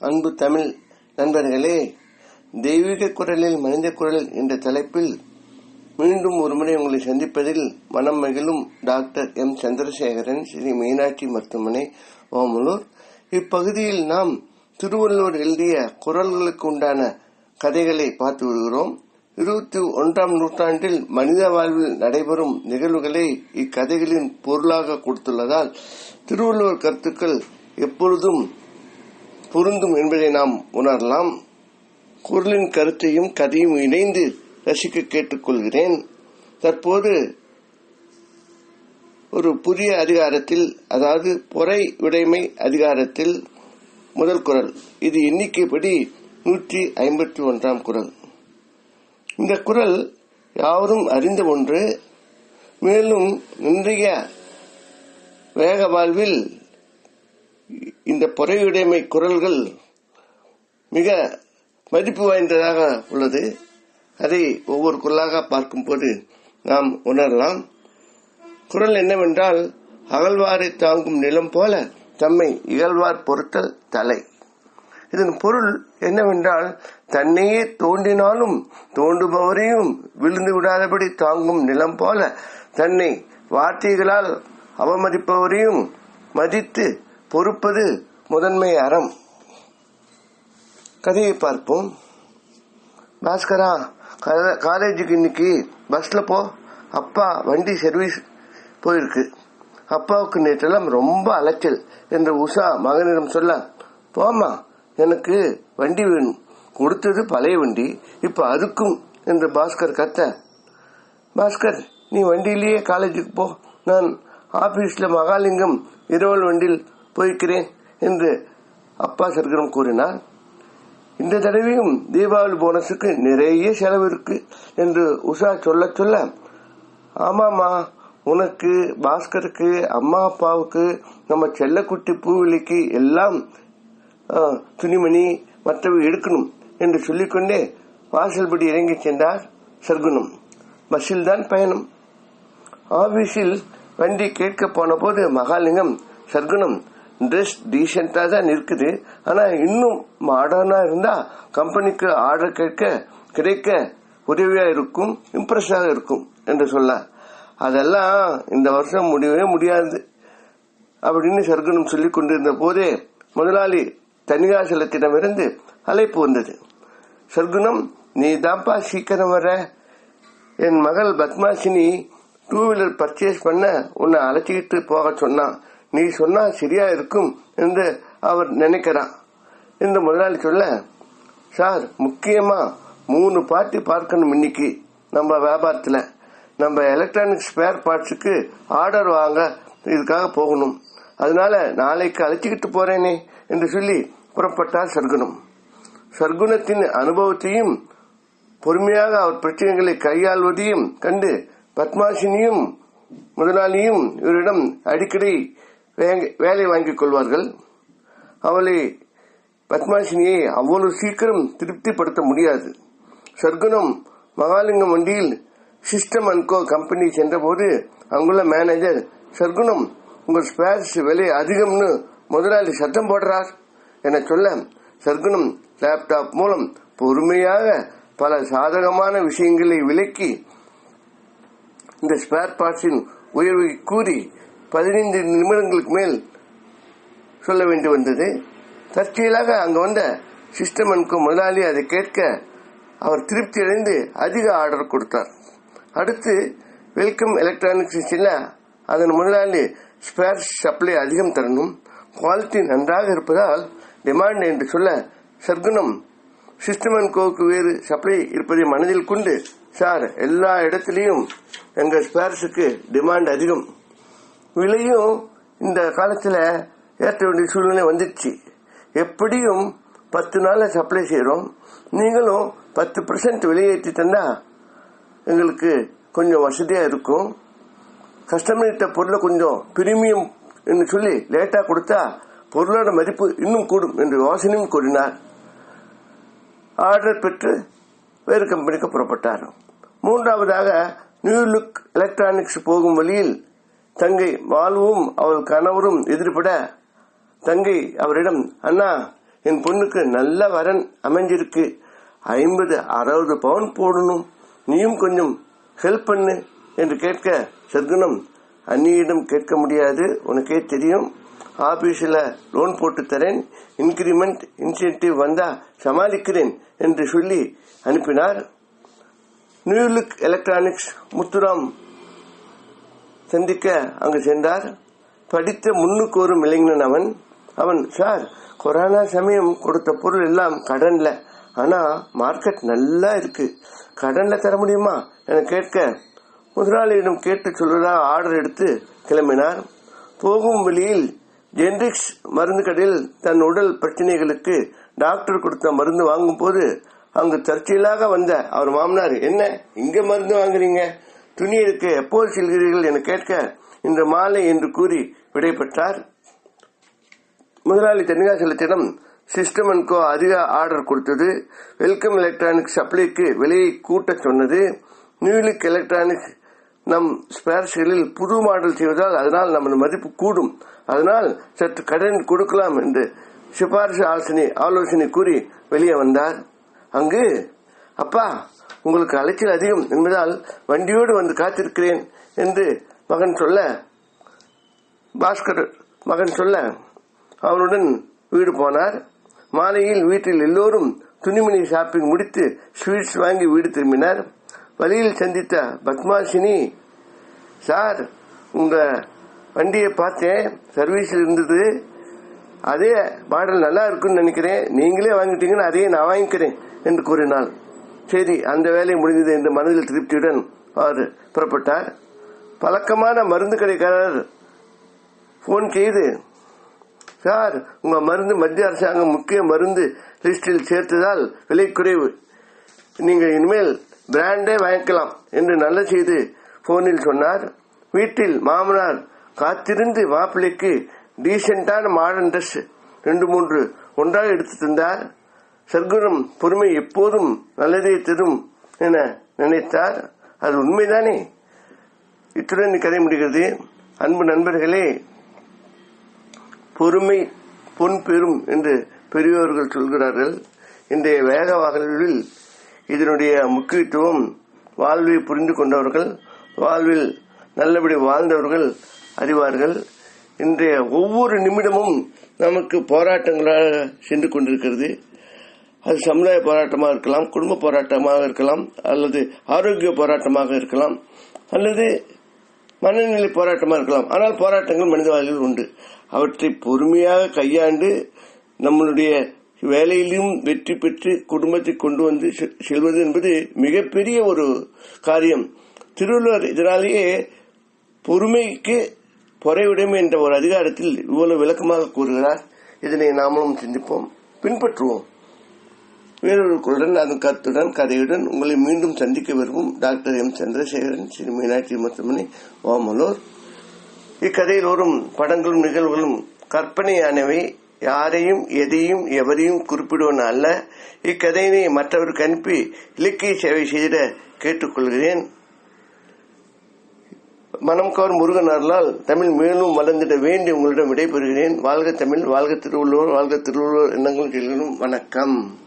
அன்பு தமிழ் நண்பர்களே தெய்வீக குரலில் மனித குரல் என்ற தலைப்பில் மீண்டும் ஒருமுறை உங்களை சந்திப்பதில் மனம் மகிழும் டாக்டர் எம். சந்திரசேகரன் ஸ்ரீ மீனாட்சி மருத்துவமனை ஓமலூர். இப்பகுதியில் நாம் திருவள்ளுவர் எழுதிய குரல்களுக்கு உண்டான கதைகளை பார்த்து வருகிறோம் இருபத்தி ஒன்றாம் நூற்றாண்டில் மனித வாழ்வில் நடைபெறும் நிகழ்வுகளை இக்கதைகளின் பொருளாக கொடுத்துள்ளதால் திருவள்ளுவர் கருத்துக்கள் எப்பொழுதும் பொருந்தும் என்பதை நாம் உணரலாம். குரலின் கருத்தையும் கதையும் இணைந்து ரசிக்க கேட்டுக்கொள்கிறேன். தற்போது ஒரு புதிய அதிகாரத்தில் அதாவது பொறை உடைமை அதிகாரத்தில் முதல் குரல். இது எண்ணிக்கைப்படி நூற்றி ஐம்பத்தி ஒன்றாம் குரல். இந்த குரல் யாவரும் அறிந்த ஒன்று. மேலும் இன்றைய வேக வாழ்வில் இந்த பொறையுடைமை குரல்கள் மிக மதிப்பு வாய்ந்ததாக உள்ளது. அதை ஒவ்வொரு குரலாக பார்க்கும்போது நாம் உணரலாம். குரல் என்னவென்றால் அகழ்வாரை தாங்கும் நிலம் போல தம்மை இகழ்வார் பொறுத்தல் தலை. இதன் பொருள் என்னவென்றால் தன்னையே தோண்டினாலும் தோண்டுபவரையும் விழுந்து விடாதபடி தாங்கும் நிலம் போல தன்னை வார்த்தைகளால் அவமதிப்பவரையும் மதித்து பொறுப்பது முதன்மை அறம். கதையை பார்ப்போம். பாஸ்கரா காலேஜுக்கு இன்னைக்கு பஸ்ல போ. அப்பா வண்டி சர்வீஸ் போயிருக்கு. அப்பாவுக்கு நேற்றெல்லாம் ரொம்ப அலைச்சல் என்று உஷா மகனிடம் சொல்ல போமா எனக்கு வண்டி வேணும். கொடுத்தது பழைய வண்டி. இப்ப அதுக்கும் என்று பாஸ்கர் கத்த பாஸ்கர் நீ வண்டியிலேயே காலேஜுக்கு போ. நான் ஆபீஸ்ல மகாலிங்கம் இரவல் வண்டியில் போய்க்கிறேன் என்று அப்பா சர்க்கரம் கூறினார். இந்த தடவையும் தீபாவளி போனஸுக்கு நிறைய செலவு இருக்கு என்று உஷா சொல்ல சொல்ல ஆமாமா உனக்கு பாஸ்கருக்கு அம்மா அப்பாவுக்கு நம்ம செல்லக்குட்டி பூவிலிக்கு எல்லாம் துணிமணி மற்றவை எடுக்கணும் என்று சொல்லிக்கொண்டே வாசல்படி இறங்கி சென்றார் சர்க்குணம். பஸ்ஸில் தான் பயணம். ஆபீஸில் வண்டி கேட்க போன போது மகாலிங்கம் சர்க்குணம் ட்ரெஸ் டீசெண்டா தான் இருக்குது. ஆனா இன்னும் மாடர்னா இருந்தா கம்பெனிக்கு ஆர்டர் கேட்க கிடைக்க உதவியா இருக்கும் இம்ப்ரெஸ்ஸாக இருக்கும் என்று சொல்ல. அதெல்லாம் இந்த வருஷம் முடியவே முடியாது. அப்படின்னு சர்க்குணம் சொல்லிக் கொண்டிருந்த போதே முதலாளி தனிகாசலத்திடமிருந்து அழைப்பு வந்தது. சர்க்குணம் நீ தான்ப்பா சீக்கிரம் வர. என் மகள் பத்மாசினி டூ வீலர் பர்ச்சேஸ் பண்ண உன்னை அழைச்சிக்கிட்டு போக சொன்னான். நீ சொன்னா சரியா இருக்கும் என்று அவர் நினைக்கிறான். இந்த முதலாளி சொல்ல சார் முக்கியமா மூணு பார்ட்டி பார்க்கணும் இன்னைக்கு நம்ம வியாபாரத்துல. நம்ம எலக்ட்ரானிக் ஸ்பேர் பார்ட்ஸுக்கு ஆர்டர் வாங்க இதுக்காக போகணும். அதனால நாளைக்கு அழைச்சிக்கிட்டு போறேனே என்று சொல்லி புறப்பட்டார் சர்க்குணம் சர்க்குணத்தின் அனுபவத்தையும் பொறுமையாக அவர் பிரச்சனைகளை கையாள்வதையும் கண்டு பத்மாசினியும் முதலாளியும் இவரிடம் அடிக்கடி வேலை வாங்கிக் கொள்வார்கள். அவளை பத்மாசினியை அவ்வளவு சீக்கிரம் திருப்திப்படுத்த முடியாது. சர்க்குணம் மகாலிங்கம் வண்டியில் சிஸ்டம் அண்ட் கோ கம்பெனி சென்றபோது அங்குள்ள மேனேஜர் சர்க்குணம் உங்கள் ஸ்பேர்ஸ் விலை அதிகம்னு முதலாளி சத்தம் போடுறார் என சொல்ல சர்க்குணம் லேப்டாப் மூலம் பொறுமையாக பல சாதகமான விஷயங்களை விலக்கி இந்த ஸ்பேர் பார்ட்ஸின் உயர்வை கூறி பதினைந்து நிமிடங்களுக்கு மேல் சொல்ல வேண்டி வந்தது. தற்செயலாக அங்கு வந்த சிஸ்டம் முதலாளி அதை கேட்க அவர் திருப்தி அடைந்து அதிக ஆர்டர் கொடுத்தார். அடுத்து வெல்கம் எலக்ட்ரானிக்ஸ் செல்ல அதன் முதலாளி ஸ்பேர் சப்ளை அதிகம் தரணும். குவாலிட்டி நன்றாக இருப்பதால் டிமாண்ட் என்று சொல்ல சர்க்குணம் சிஸ்டம் அண்ட் கோவுக்கு வேறு சப்ளை இருப்பதை மனதில் கொண்டு சார் எல்லா இடத்திலையும் எங்கள் ஸ்பேர்ஸுக்கு டிமாண்ட் அதிகம். விலையும் இந்த காலத்துல ஏற்ற வேண்டிய சூழ்நிலை வந்துடுச்சு எப்படியும் பத்து நாள்ல சப்ளை செய்யறோம் நீங்களும் பத்து பர்சன்ட் விலையேற்றி தந்தா எங்களுக்கு கொஞ்சம் வசதியா இருக்கும். கஸ்டமர்கிட்ட பொருளை கொஞ்சம் பிரீமியம் என்று சொல்லி லேட்டா கொடுத்தா பொருளோட மதிப்பு இன்னும் கூடும் என்று யோசனையும் கூறினார். ஆர்டர் பெற்று வேறு கம்பெனிக்கு புறப்பட்டார். மூன்றாவதாக நியூ லுக் எலக்ட்ரானிக்ஸ் போகும் வழியில் தங்கை வாழ்வும் அவள் கணவரும் எதிர்பட தங்கை அவரிடம் அண்ணா என் பொண்ணுக்கு நல்ல வரன் அமைஞ்சிருக்கு. ஐம்பது அறுபது பவுன் போடணும். நீயும் கொஞ்சம் ஹெல்ப் பண்ணு என்று கேட்க சர்க்குணம் அண்ணியிடம் கேட்க முடியாது. உனக்கே தெரியும். ஆபீஸில் லோன் போட்டு தரேன். இன்கிரிமெண்ட் இன்சென்டிவ் வந்தா சமாளிக்கிறேன் என்று சொல்லி அனுப்பினார். நியூலுக் எலக்ட்ரானிக்ஸ் முத்துராம் சந்திக்க அங்கு சென்றார். படித்த முன்னுக்கு ஒரு இளைஞன் அவன் அவன் சார் கொரோனா சமயம் கொடுத்த பொருள் எல்லாம் கடன்ல. ஆனா மார்க்கெட் நல்லா இருக்கு. கடன்ல தர முடியுமா? என கேட்க முதலாளியிடம் கேட்டு சொல்வதா ஆர்டர் எடுத்து கிளம்பினார். போகும் வழியில் ஜென்ரிக்ஸ் மருந்து கடையில் தன் உடல் பிரச்சனைகளுக்கு டாக்டர் கொடுத்த மருந்து வாங்கும் போது அங்கு தற்செயலாக வந்த அவர் மாமனார் என்ன இங்க மருந்து வாங்குறீங்க? துணி எடுக்க எப்போது செல்கிறீர்கள் என கேட்க இன்று மாலை என்று கூறி விடைபெற்றார். முதலாளி தென்காசலத்திடம் சிஸ்டம் அண்ட் கோ அதிக ஆர்டர் கொடுத்தது. வெல்கம் எலக்ட்ரானிக் சப்ளைக்கு விலையை கூட்ட சொன்னது. நியூலிக் எலக்ட்ரானிக் நம் ஸ்பேர்ஸ்களில் புது மாடல் செய்வதால் அதனால் நமது மதிப்பு கூடும். அதனால் சற்று கடன் கொடுக்கலாம் என்று சிபாரிசு ஆலோசனை ஆலோசனை கூறி வெளியே வந்தார். அங்கு அப்பா உங்களுக்கு அலைச்சல் அதிகம் என்பதால் வண்டியோடு வந்து காத்திருக்கிறேன் என்று மகன் சொல்ல பாஸ்கர் மகன் சொல்ல அவனுடன் வீடு போனார். மாலையில் வீட்டில் எல்லோரும் துணிமணி ஷாப்பிங் முடித்து ஸ்வீட்ஸ் வாங்கி வீடு திரும்பினார். வழியில் சந்தித்த பத்மாசினி சார் உங்க வண்டியை பார்த்தேன். சர்வீஸில் இருந்தது. அதே மாடல் நல்லா இருக்குன்னு நினைக்கிறேன். நீங்களே வாங்கிட்டீங்கன்னு அதையே நான் வாங்கிக்கிறேன் என்று கூறினாள். சரி அந்த வேலை முடிந்தது என்று மனதில் திருப்தியுடன் அவர் புறப்பட்டார். பழக்கமான மருந்து கடைக்காரர் போன் செய்து சார் உங்க மருந்து மத்திய அரசாங்கம் முக்கிய மருந்து லிஸ்டில் சேர்த்ததால் விலை குறைவு. நீங்க இனிமேல் பிராண்டே வாங்கிக்கலாம் என்று நல்ல செய்து போனில் சொன்னார். வீட்டில் மாமனார் காத்திருந்து மாப்பிள்ளைக்கு டீசென்டான மாடர்ன் ட்ரெஸ் ரெண்டு மூன்று ஒன்றாக எடுத்து தந்தார். சர்க்குணம் பொறுமை எப்போதும் நல்லதே தரும் என நினைத்தார். அது உண்மைதானே? இத்துடன் கதை முடிகிறது. அன்பு நண்பர்களே பொறுமை பொன் பெறும் என்று பெரியோர்கள் சொல்கிறார்கள். இன்றைய வேக வாகனங்களில் இதனுடைய முக்கியத்துவம் வாழ்வை புரிந்து கொண்டவர்கள் வாழ்வில் நல்லபடி வாழ்ந்தவர்கள் அறிவார்கள். இன்றைய ஒவ்வொரு நிமிடமும் நமக்கு போராட்டங்களாக சென்று கொண்டிருக்கிறது. அது சமுதாய போராட்டமாக இருக்கலாம் குடும்ப போராட்டமாக இருக்கலாம் அல்லது ஆரோக்கிய போராட்டமாக இருக்கலாம் அல்லது மனநிலை போராட்டமாக இருக்கலாம். ஆனால் போராட்டங்கள் மனித வாழ்வில் உண்டு. அவற்றை பொறுமையாக கையாண்டு நம்மளுடைய வேலையிலும் வெற்றி பெற்று குடும்பத்தை கொண்டு வந்து செ- செல்வது என்பது மிகப்பெரிய ஒரு காரியம். திருவள்ளுவர் இதனாலேயே பொறுமைக்கு பொறையுடைமை என்ற ஒரு அதிகாரத்தில் இவ்வளவு விளக்கமாக கூறுகிறார். இதனை நாமளும் சிந்திப்போம். பின்பற்றுவோம். வேறொரு குரலுடன் அதன் கருத்துடன் கதையுடன் உங்களை மீண்டும் சந்திக்க விரும்பும் டாக்டர் எம். சந்திரசேகரன் ஸ்ரீ மீனாட்சி மருத்துவமனை ஓமலூர். இக்கதையில் வரும் படங்களும் நிகழ்வுகளும் கற்பனையானவை. யாரையும் எதையும் எவரையும் குறிப்பிடுவன அல்ல. இக்கதையினை மற்றவருக்கு அனுப்பி இலக்கிய சேவை செய்திட கேட்டுக்கொள்கிறேன். மனம் கவர் முருகன் அருளால் தமிழ் மேலும் வளர்ந்திட வேண்டி உங்களிடம் விடைபெறுகிறேன். வாழ்க தமிழ் வாழ்க திருவள்ளுவர் வாழ்க திருவள்ளுவர் எண்ணங்களும் கேள்விகளும் வணக்கம்.